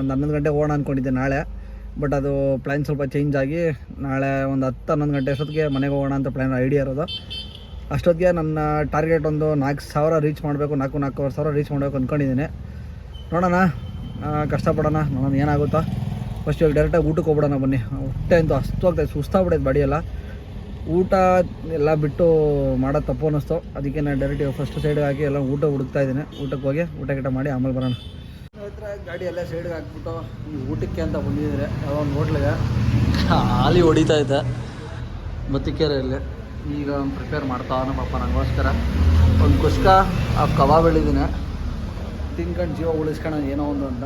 ಒಂದು ಹನ್ನೊಂದು ಗಂಟೆ ಹೋಗೋಣ ಅಂದ್ಕೊಂಡಿದ್ದೆ ನಾಳೆ. ಬಟ್ ಅದು ಪ್ಲ್ಯಾನ್ ಸ್ವಲ್ಪ ಚೇಂಜ್ ಆಗಿ ನಾಳೆ ಒಂದು ಹತ್ತು ಹನ್ನೊಂದು ಗಂಟೆ ಅಷ್ಟೊತ್ತಿಗೆ ಮನೆಗೆ ಹೋಗೋಣ ಅಂತ ಪ್ಲ್ಯಾನ್ ಐಡಿಯಾ ಇರೋದು. ಅಷ್ಟೊತ್ತಿಗೆ ನನ್ನ ಟಾರ್ಗೆಟ್ ಒಂದು ನಾಲ್ಕು ಸಾವಿರ ರೀಚ್ ಮಾಡಬೇಕು, ನಾಲ್ಕು, ನಾಲ್ಕೂವರೆ ಸಾವಿರ ರೀಚ್ ಮಾಡಬೇಕು ಅಂದ್ಕೊಂಡಿದ್ದೀನಿ ನೋಡೋಣ ಕಷ್ಟಪಡೋಣ, ನೋಡೋಣ ಏನಾಗುತ್ತಾ. ಫಸ್ಟ್ ಇವಾಗ ಡೈರೆಕ್ಟಾಗಿ ಊಟಕ್ಕೆ ಹೋಗ್ಬಿಡೋಣ ಬನ್ನಿ. ಹೊಟ್ಟೆ ಅಂತೂ ಅಷ್ಟು ಆಗ್ತದೆ ಸುಸ್ತಾಗ್ಬಿಡೈತೆ ಬಾಡಿ ಎಲ್ಲ. ಊಟ ಎಲ್ಲ ಬಿಟ್ಟು ಮಾಡೋದು ತಪ್ಪು ಅನ್ನಿಸ್ತು ಅದಕ್ಕೆ ನಾನು ಡೈರೆಕ್ಟ್ ಫಸ್ಟ್ ಸೈಡ್ಗೆ ಹಾಕಿ ಎಲ್ಲ ಊಟ ಹುಡುಕ್ತಾ ಇದ್ದೀನಿ. ಊಟಕ್ಕೆ ಹೋಗಿ, ಊಟ ಗೀಟ ಮಾಡಿ ಆಮೇಲೆ ಬರೋಣ. ಗಾಡಿ ಎಲ್ಲ ಸೈಡ್ಗೆ ಹಾಕ್ಬಿಟ್ಟು ಊಟಕ್ಕೆ ಅಂತ ಬಂದಿದ್ದಾರೆ. ಯಾವ ಒಂದು ಹೋಟ್ಲಿಗೆ ಹಾಲಿ ಹೊಡಿತಾ ಇದ್ದೆ ಮತ್ತಿಕೆರೆಯಲ್ಲಿ ಈಗ ಪ್ರಿಪೇರ್ ಮಾಡ್ತಾ ಪಾಪ ನನಗೋಸ್ಕರ ಒಂದು ಕುಷ್ಕ ಆ ಕಬಾಬ್ ಹೇಳಿದ್ದೀನಿ ತಿನ್ಕೊಂಡು ಜೀವ ಉಳಿಸ್ಕೊಳ ಏನೋ ಒಂದು ಅಂತ.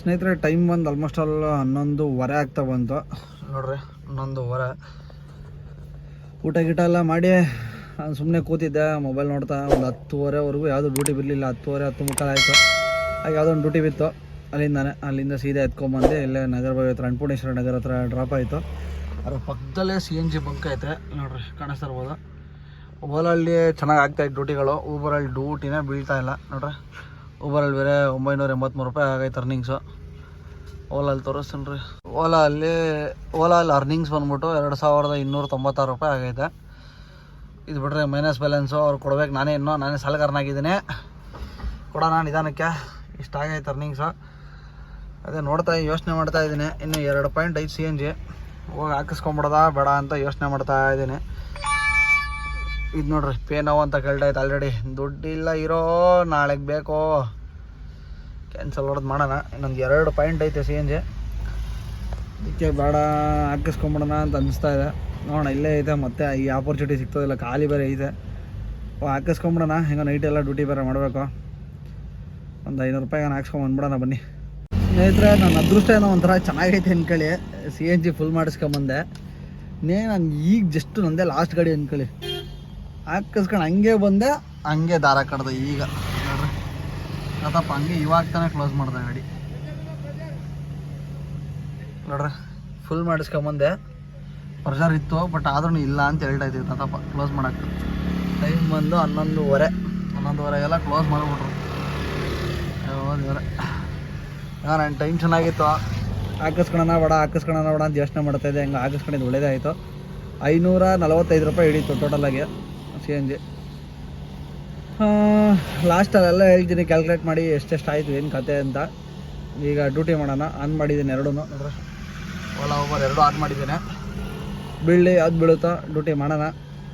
ಸ್ನೇಹಿತರೆ ಟೈಮ್ ಬಂದು ಆಲ್ಮೋಸ್ಟ್ ಆಲ್ ಹನ್ನೊಂದುವರೆ ಆಗ್ತಾ ಬಂತು. ನೋಡ್ರಿ, ಹನ್ನೊಂದುವರೆ. ಊಟ ಗೀಟ ಎಲ್ಲ ಮಾಡಿ ಸುಮ್ಮನೆ ಕೂತಿದ್ದೆ ಮೊಬೈಲ್ ನೋಡ್ತಾ, ಒಂದು ಹತ್ತುವರೆವರೆಗೂ ಯಾವುದೂ ಡ್ಯೂಟಿ ಬರಲಿಲ್ಲ ಹತ್ತುವರೆ, ಹತ್ತು ಮುಕ್ಕಾಲು ಆಯಿತು. ಹಾಗೆ ಯಾವುದೋ ಒಂದು ಡ್ಯೂಟಿ ಬಿತ್ತು. ಅಲ್ಲಿಂದಾನೆ, ಅಲ್ಲಿಂದ ಸೀದಾ ಎತ್ಕೊಂಬಂದೆ, ಇಲ್ಲೇ ನಗರ ಹತ್ರ ಅನ್ನಪೂರ್ಣೇಶ್ವರ ನಗರ ಹತ್ರ ಡ್ರಾಪ್ ಆಯಿತು. ಅದ್ರ ಪಕ್ಕದಲ್ಲೇ ಸಿ ಎನ್ ಜಿ ಬಂಕ್ ಐತೆ. ನೋಡ್ರಿ ಕಾಣಿಸ್ತಾ ಇರ್ಬೋದು ಓಲಲ್ಲಿ ಚೆನ್ನಾಗಿ ಆಗ್ತಾಯಿತ್ತು ಡ್ಯೂಟಿಗಳು. ಊಬರಲ್ಲಿ ಡ್ಯೂಟಿನೇ ಬೀಳ್ತಾ ಇಲ್ಲ. ನೋಡ್ರಿ ಊಬರಲ್ಲಿ ಬೇರೆ ಒಂಬೈನೂರ ಎಂಬತ್ತ್ಮೂರು ರೂಪಾಯಿ ಆಗೈತೆ ಅರ್ನಿಂಗ್ಸು ಓಲಲ್ಲಿ ತೋರಿಸ್ತೀನಿ ರೀ. ಓಲಾ ಅಲ್ಲಿ ಅರ್ನಿಂಗ್ಸ್ ಬಂದ್ಬಿಟ್ಟು ಎರಡು ಸಾವಿರದ ಇನ್ನೂರ ತೊಂಬತ್ತಾರು ರೂಪಾಯಿ ಆಗೈತೆ. ಇದು ಬಿಟ್ರೆ ಮೈನಸ್ ಬ್ಯಾಲೆನ್ಸು ಅವ್ರು ಕೊಡ್ಬೇಕು. ನಾನೇ ಇನ್ನೂ, ನಾನೇ ಸಾಲಗಾರನಾಗಿದ್ದೀನಿ. ಕೊಡೋಣ ನಿಧಾನಕ್ಕೆ. ಇಷ್ಟ ಆಗೈತೆ ಅರ್ನಿಂಗ್ಸು ಅದೇ ನೋಡ್ತಾ, ಯೋಚನೆ ಮಾಡ್ತಾ ಇದ್ದೀನಿ. ಇನ್ನು ಎರಡು ಪಾಯಿಂಟ್ ಐದು ಸಿ ಎನ್ ಜಿ ಹೋಗಿ ಹಾಕಿಸ್ಕೊಂಬಿಡೋದಾ? ಬೇಡ ಅಂತ ಯೋಚನೆ ಮಾಡ್ತಾ ಇದ್ದೀನಿ. ಇದು ನೋಡ್ರಿ, ಪೇ ನೋವು ಅಂತ ಕೇಳ್ತಾಯ್ತು ಆಲ್ರೆಡಿ ದುಡ್ಡಿಲ್ಲ ಇರೋ, ನಾಳೆಗೆ ಬೇಕೋ? ಕ್ಯಾನ್ಸಲ್ ಹೊಡೆದು ಮಾಡೋಣ. ಇನ್ನೊಂದು ಎರಡು ಪಾಯಿಂಟ್ ಐತೆ ಸಿ ಎನ್ ಜಿ ಅದಕ್ಕೆ ಬೇಡ, ಹಾಕಿಸ್ಕೊಂಬಿಡೋಣ ಅಂತ ಅನಿಸ್ತಾ ಇದೆ. ನೋಡೋಣ, ಇಲ್ಲೇ ಐತೆ ಮತ್ತೆ ಈ ಆಪರ್ಚುನಿಟಿ ಸಿಗ್ತದಿಲ್ಲ, ಖಾಲಿ ಬೇರೆ ಐತೆ ಹಾಕಿಸ್ಕೊಂಬಿಡೋಣ. ಹೆಂಗೋ ನೈಟ್ ಎಲ್ಲ ಡ್ಯೂಟಿ ಬೇರೆ ಮಾಡಬೇಕು. ಒಂದು ಐನೂರು ರೂಪಾಯಿ ಹಾಕ್ಸ್ಕೊಂಬಂದ್ಬಿಡೋಣ ಬನ್ನಿ. ಸ್ನೇಹಿತರೆ, ನನ್ನ ಅದೃಷ್ಟ ಏನೋ ಒಂಥರ ಚೆನ್ನಾಗೈತೆ ಅಂದ್ಕೊಳ್ಳಿ ಸಿ ಎನ್ ಜಿ ಫುಲ್ ಮಾಡಿಸ್ಕೊಂಬಂದೆ. ನೇ ನಾನು ಈಗ ಜಸ್ಟ್ ನಂದೇ ಲಾಸ್ಟ್ ಗಾಡಿ ಅಂದ್ಕೊಳ್ಳಿ ಹಾಕಿಸ್ಕೊಂಡು ಹಂಗೆ ಬಂದೆ, ಹಂಗೆ ದಾರ ಕಡ್ದೆ ಈಗ. ನೋಡ್ರಿ. ಅದಪ್ಪ ಹಂಗೆ ಇವಾಗ ತಾನೇ ಕ್ಲೋಸ್ ಮಾಡ್ದೆ ಗಾಡಿ. ನೋಡ್ರಿ ಫುಲ್ ಮಾಡಿಸ್ಕೊಂಬಂದೆ. ಪ್ರೆಷರ್ ಇತ್ತು ಬಟ್ ಆದ್ರೂ ಇಲ್ಲ ಅಂತ ಹೇಳ್ತಾ ಇದ್ದೀವಿ ತಾತಪ್ಪ ಕ್ಲೋಸ್ ಮಾಡೋಕ್ಕೆ. ಟೈಮ್ ಬಂದು ಹನ್ನೊಂದುವರೆ. ಹನ್ನೊಂದುವರೆಗೆಲ್ಲ ಕ್ಲೋಸ್ ಮಾಡಿಬಿಟ್ರು. ದೇವ್ರೆ ನಾನು ಟೈಮ್ ಚೆನ್ನಾಗಿತ್ತು. ಹಾಕಿಸ್ಕೊಳೋಣ ಬೇಡ ಹಾಕಿಸ್ಕೊಳೋಣ ಬೇಡ ಅಂತ ಯೋಚನೆ ಮಾಡ್ತಾ ಇದ್ದೆ. ಹಂಗೆ ಹಾಕಿಸ್ಕೊಂಡಿದ್ದು ಒಳ್ಳೇದೇ ಆಯಿತು ಐನೂರ ನಲವತ್ತೈದು ರೂಪಾಯಿ ಹಿಡೀತು ಟೋಟಲಾಗಿ ಸಿ ಎನ್ ಜಿ ಲಾಸ್ಟಲ್ಲೆಲ್ಲ ಹೇಳ್ತೀನಿ ಕ್ಯಾಲ್ಕುಲೇಟ್ ಮಾಡಿ ಎಷ್ಟೆಷ್ಟು ಆಯಿತು, ಏನು ಕತೆ ಅಂತ. ಈಗ ಡ್ಯೂಟಿ ಮಾಡೋಣ ಆನ್ ಮಾಡಿದ್ದೀನಿ ಎರಡೂ ಓಲಾ ಓಬರ್ ಎರಡು ಆನ್ ಮಾಡಿದ್ದೀನಿ. ಬೀಳಿ ಅದು ಬೀಳುತ್ತೋ ಡ್ಯೂಟಿ ಮಾಡೋಣ.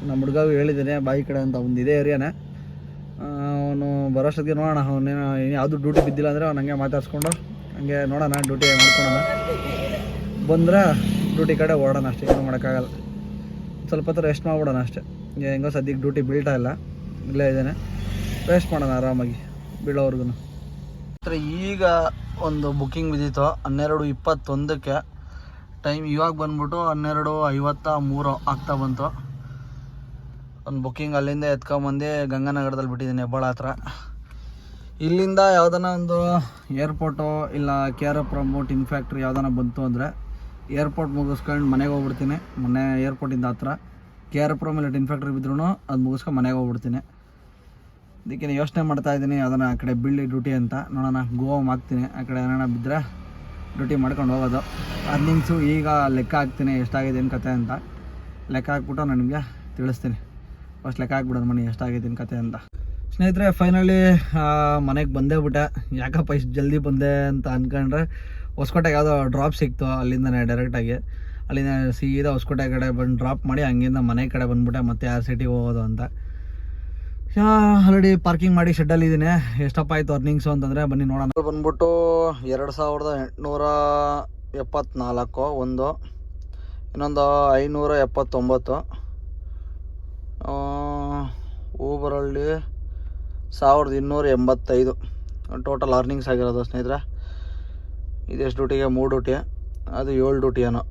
ನಮ್ಮ ಹುಡುಗ ಹೇಳಿದ್ದೀನಿ, ಬಾಯಿ ಕಡೆ ಅಂತ ಒಂದು ಇದೇ ಏರಿಯಾನೇ ಅವನು ಬರೋಷ್ಟೊತ್ತಿಗೆ ನೋಡೋಣ, ಅವನೇನು ಯಾವುದು ಡ್ಯೂಟಿ ಬಿದ್ದಿಲ್ಲ ಅಂದರೆ ಅವ್ನು ಹಂಗೆ ಮಾತಾಡ್ಸ್ಕೊಂಡು ಹಂಗೆ ನೋಡೋಣ, ಡ್ಯೂಟಿ ಮಾಡ್ಕೊಳೋಣ. ಬಂದ್ರೆ ಡ್ಯೂಟಿ ಕಡೆ ಓಡೋಣ ಅಷ್ಟೇ, ಏನು ಮಾಡೋಕ್ಕಾಗಲ್ಲ. ಸ್ವಲ್ಪ ಹೊತ್ತು ರೆಸ್ಟ್ ಮಾಡ್ಬಿಡೋಣ ಅಷ್ಟೇ. ಹಿಂಗೆ ಸದ್ಯಕ್ಕೆ ಡ್ಯೂಟಿ ಬೀಳ್ತಾ ಇಲ್ಲ ಇಲ್ಲೇ ಇದ್ದೇನೆ. ರೆಸ್ಟ್ ಮಾಡೋಣ ಆರಾಮಾಗಿ ಬೀಳೋವರೆಗೂ ಈಗ ಒಂದು ಬುಕ್ಕಿಂಗ್ ಬಿದ್ದಿತ್ತು, ಹನ್ನೆರಡು ಇಪ್ಪತ್ತೊಂದಕ್ಕೆ. ಟೈಮ್ ಇವಾಗ ಬಂದ್ಬಿಟ್ಟು ಹನ್ನೆರಡು ಐವತ್ತ ಮೂರು ಆಗ್ತಾ ಬಂತು. ಒಂದು ಬುಕ್ಕಿಂಗ್ ಅಲ್ಲಿಂದ ಎತ್ಕೊಂಬಂದು ಗಂಗಾನಗರದಲ್ಲಿ ಬಿಟ್ಟಿದ್ದೀನಿ, ಹೆಬ್ಬಾಳ ಹತ್ರ. ಇಲ್ಲಿಂದ ಯಾವ್ದಾನ ಒಂದು ಏರ್ಪೋರ್ಟು ಇಲ್ಲ K R F promote in factory ಯಾವ್ದಾನ ಬಂತು ಅಂದರೆ ಏರ್ಪೋರ್ಟ್ ಮುಗಿಸ್ಕೊಂಡು ಮನೆಗೆ ಹೋಗ್ಬಿಡ್ತೀನಿ. ಮೊನ್ನೆ ಏರ್ಪೋರ್ಟಿಂದ ಹತ್ರ ಕೆ ಆರ್ ಎಫ್ ಪ್ರಮ್ ಇಲ್ಲ ಟಿನ್ ಫ್ಯಾಕ್ಟ್ರಿ ಬಿದ್ರೂ ಅದು ಮುಗಿಸ್ಕೊಂಡು ಮನೆಗೆ ಹೋಗ್ಬಿಡ್ತೀನಿ. ಅದಕ್ಕೆ ಯೋಚನೆ ಮಾಡ್ತಾ ಇದ್ದೀನಿ ಅದನ್ನು ಆ ಕಡೆ ಬಿಳಿ ಡ್ಯೂಟಿ ಅಂತ. ನೋಡೋಣ ಗೋವಾ ಹಾಕ್ತೀನಿ. ಆ ಕಡೆ ಏನಾರ ಬಿದ್ದರೆ ಡ್ಯೂಟಿ ಮಾಡ್ಕೊಂಡು ಹೋಗೋದು. ಅರ್ನಿಂಗ್ಸು ಈಗ ಲೆಕ್ಕ ಹಾಕ್ತೀನಿ, ಎಷ್ಟಾಗಿದೆ ಏನು ಕತೆ ಅಂತ. ಲೆಕ್ಕ ಹಾಕ್ಬಿಟ್ಟು ನಾನು ನಿಮಗೆ ತಿಳಿಸ್ತೀನಿ. ಫಸ್ಟ್ ಲೆಕ್ಕ ಹಾಕ್ಬಿಡೋದು ಮನೆ ಎಷ್ಟಾಗಿದೆ ಏನು ಕತೆ ಅಂತ. ಸ್ನೇಹಿತರೆ ಫೈನಲಿ ಮನೆಗೆ ಬಂದೇ ಬಿಟ್ಟೆ. ಯಾಕಪ್ಪ ಇಷ್ಟು ಜಲ್ದಿ ಬಂದೆ ಅಂತ ಅಂದ್ಕೊಂಡ್ರೆ ಹೊಸ್ಕೋಟೆಗೆ ಯಾವುದೋ ಡ್ರಾಪ್ ಸಿಕ್ತು, ಅಲ್ಲಿಂದನೇ ಡೈರೆಕ್ಟಾಗಿ ಅಲ್ಲಿಂದ ಸೀದಾ ಹೊಸ್ಕೋಟೆ ಕಡೆ ಬಂದು ಡ್ರಾಪ್ ಮಾಡಿ, ಹಂಗಿಂದ ಮನೆ ಕಡೆ ಬಂದ್ಬಿಟ್ಟೆ, ಮತ್ತೆ ಯಾರು ಸಿಟಿಗೆ ಹೋಗೋದು ಅಂತ. ಆಲ್ರೆಡಿ ಪಾರ್ಕಿಂಗ್ ಮಾಡಿ ಶೆಡ್ಡಲ್ಲಿ ಇದ್ದೀನಿ ಎಷ್ಟಪ್ಪ ಆಯಿತು ಅರ್ನಿಂಗ್ಸು ಅಂತಂದರೆ, ಬನ್ನಿ ನೋಡೋಣ. ಬಂದ್ಬಿಟ್ಟು ಎರಡು ಸಾವಿರದ ಎಂಟುನೂರ ಎಪ್ಪತ್ನಾಲ್ಕು, ಒಂದು, ಇನ್ನೊಂದು ಐನೂರ ಎಪ್ಪತ್ತೊಂಬತ್ತು. ಊಬರಲ್ಲಿ ಸಾವಿರದ ಇನ್ನೂರ ಎಂಬತ್ತೈದು. ಟೋಟಲ್ ಅರ್ನಿಂಗ್ಸ್ ಆಗಿರೋದು ಸ್ನೇಹಿತರೆ. ಇದೆಷ್ಟು ಡ್ಯೂಟಿಗೆ ಮೂರು ಡ್ಯೂಟಿ ಅದು ಏಳು ಡ್ಯೂಟಿ ಏನೋ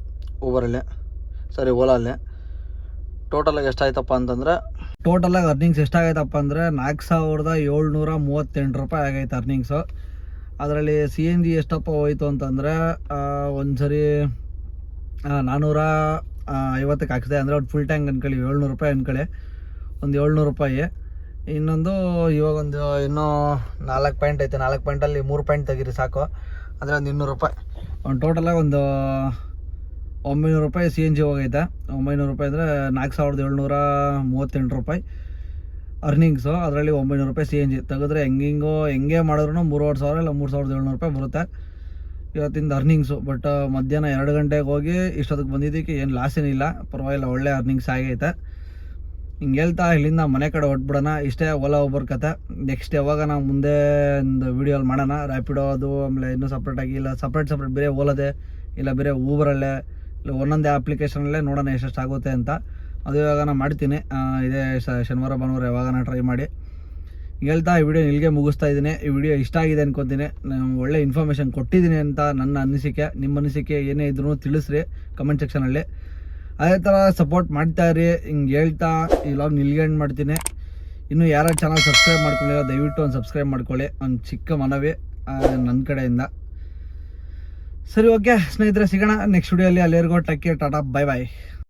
ಊಬರಲ್ಲಿ ಸರಿ ಓಲಲ್ಲಿ ಟೋಟಲಾಗಿ ಎಷ್ಟಾಯ್ತಪ್ಪ ಅಂತಂದರೆ? ಟೋಟಲಾಗಿ ಅರ್ನಿಂಗ್ಸ್ ಎಷ್ಟಾಗೈತಪ್ಪ ಅಂದರೆ ನಾಲ್ಕು ಸಾವಿರದ ಏಳ್ನೂರ ಮೂವತ್ತೆಂಟು ರೂಪಾಯಿ ಆಗೈತೆ ಅರ್ನಿಂಗ್ಸು ಅದರಲ್ಲಿ ಸಿ ಎನ್ ಜಿ ಎಷ್ಟಪ್ಪ ಹೋಯ್ತು ಅಂತಂದರೆ ಒಂದು ಸರಿ ನಾನ್ನೂರ ಐವತ್ತಕ್ಕೆ ಹಾಕಿದೆ ಅಂದರೆ ಒಂದು ಫುಲ್ ಟ್ಯಾಂಕ್ ಅನ್ಕೊಳ್ಳಿ, ಏಳ್ನೂರು ರೂಪಾಯಿ ಅನ್ಕೊಳ್ಳಿ. ಒಂದು ಏಳ್ನೂರು ರೂಪಾಯಿ. ಇನ್ನೊಂದು ಇವಾಗ ಒಂದು ಇನ್ನೂ ನಾಲ್ಕು ಪಾಯಿಂಟ್ ಐತೆ. ನಾಲ್ಕು ಪಾಯಿಂಟಲ್ಲಿ ಮೂರು ಪಾಯಿಂಟ್ ತೆಗೀರಿ ಸಾಕು. ಅಂದರೆ ಒಂದು ಇನ್ನೂರು ರೂಪಾಯಿ. ಒಂದು ಟೋಟಲಾಗಿ ಒಂದು ಒಂಬೈನೂರು ರೂಪಾಯಿ ಸಿ ಎನ್ ಜಿ ಹೋಗೈತೆ ಒಂಬೈನೂರು ರೂಪಾಯಿ ಅಂದರೆ ನಾಲ್ಕು ಸಾವಿರದ ಏಳ್ನೂರ ಮೂವತ್ತೆಂಟು ರೂಪಾಯಿ ಅರ್ನಿಂಗ್ಸು ಅದರಲ್ಲಿ ಒಂಬೈನೂರು ರೂಪಾಯಿ ಸಿ ಎನ್ ಜಿ ತೆಗೆದ್ರೆ ಹೆಂಗಿಂಗೋ, ಹೆಂಗೆ ಮಾಡಿದ್ರು ಮೂರುವರೆ ಸಾವಿರ ಇಲ್ಲ ಮೂರು ಸಾವಿರದ ಏಳ್ನೂರು ರೂಪಾಯಿ ಬರುತ್ತೆ. ಇವತ್ತಿಂದ ಅರ್ನಿಂಗ್ಸು ಬಟ್ ಮಧ್ಯಾಹ್ನ ಎರಡು ಗಂಟೆಗೆ ಹೋಗಿ ಇಷ್ಟೊತ್ತಿಗೆ ಬಂದಿದ್ದಕ್ಕೆ ಏನು ಲಾಸ್ ಏನಿಲ್ಲ. ಪರವಾಗಿಲ್ಲ, ಒಳ್ಳೆ ಅರ್ನಿಂಗ್ಸ್ ಆಗೈತೆ. ಹಿಂಗೆ ಹೇಳ್ತಾ ಇಲ್ಲಿಂದ ಮನೆ ಕಡೆ ಹೊಟ್ಬಿಡೋಣ ಇಷ್ಟೇ ಓಲಾ ಒಬ್ಬರ ಕತೆ. ನೆಕ್ಸ್ಟ್ ಯಾವಾಗ ನಾವು ಮುಂದೆ ಒಂದು ವೀಡಿಯೋಲ್ಲಿ ಮಾಡೋಣ. ರ್ಯಾಪಿಡೋ ಅದು, ಆಮೇಲೆ ಇನ್ನೂ ಸಪ್ರೇಟಾಗಿ ಇಲ್ಲ ಸಪ್ರೇಟ್ ಸಪ್ರೇಟ್ ಬೇರೆ ಓಲದೆ, ಇಲ್ಲ ಬೇರೆ ಊಬರಲ್ಲೇ ಇಲ್ಲ ಒಂದೊಂದೇ ಅಪ್ಲಿಕೇಶನಲ್ಲೇ ನೋಡೋಣ ಎಷ್ಟೆಷ್ಟು ಆಗುತ್ತೆ ಅಂತ. ಅದು ಇವಾಗ ನಾನು ಮಾಡ್ತೀನಿ. ಇದೇ ಶನಿವಾರ, ಭಾನುವಾರ ಯಾವಾಗ ಟ್ರೈ ಮಾಡಿ. ಹೇಳ್ತಾ ಈ ವಿಡಿಯೋ ಇಲ್ಲಿಗೆ ಮುಗಿಸ್ತಾ ಇದ್ದೀನಿ. ಈ ವಿಡಿಯೋ ಇಷ್ಟ ಆಗಿದೆ ಅನ್ಕೊತೀನಿ. ನಾನು ಒಳ್ಳೆ ಇನ್ಫಾರ್ಮೇಷನ್ ಕೊಟ್ಟಿದ್ದೀನಿ ಅಂತ ನನ್ನ ಅನಿಸಿಕೆ. ನಿಮ್ಮ ಅನಿಸಿಕೆ ಏನೇ ಇದ್ರೂ ತಿಳಿಸ್ರಿ. ಕಮೆಂಟ್ ಸೆಕ್ಷನಲ್ಲಿ ಅದೇ ಥರ ಸಪೋರ್ಟ್ ಮಾಡ್ತಾ ಇರಿ, ಹಿಂಗೆ ಹೇಳ್ತಾ ಈ ಲಾಗ್ ನಿಲ್ಗಂಡು ಮಾಡ್ತೀನಿ. ಇನ್ನು ಯಾರು ಚಾನಲ್ ಸಬ್ಸ್ಕ್ರೈಬ್ ಮಾಡ್ಕೊಳ್ಳಿ ದಯವಿಟ್ಟು ಒಂದು ಸಬ್ಸ್ಕ್ರೈಬ್ ಮಾಡ್ಕೊಳ್ಳಿ. ಒಂದು ಚಿಕ್ಕ ಮನವಿ ನನ್ನ ಕಡೆಯಿಂದ. ಸರಿ ಓಕೆ ಸ್ನೇಹಿತರೆ, ಸಿಗೋಣ ನೆಕ್ಸ್ಟ್ ವಿಡಿಯೋಲಿ ಅಲ್ಲಿರ್ಗೋ ಟಕ್ಕೆ ಟಾಟಾ ಬೈ ಬಾಯ್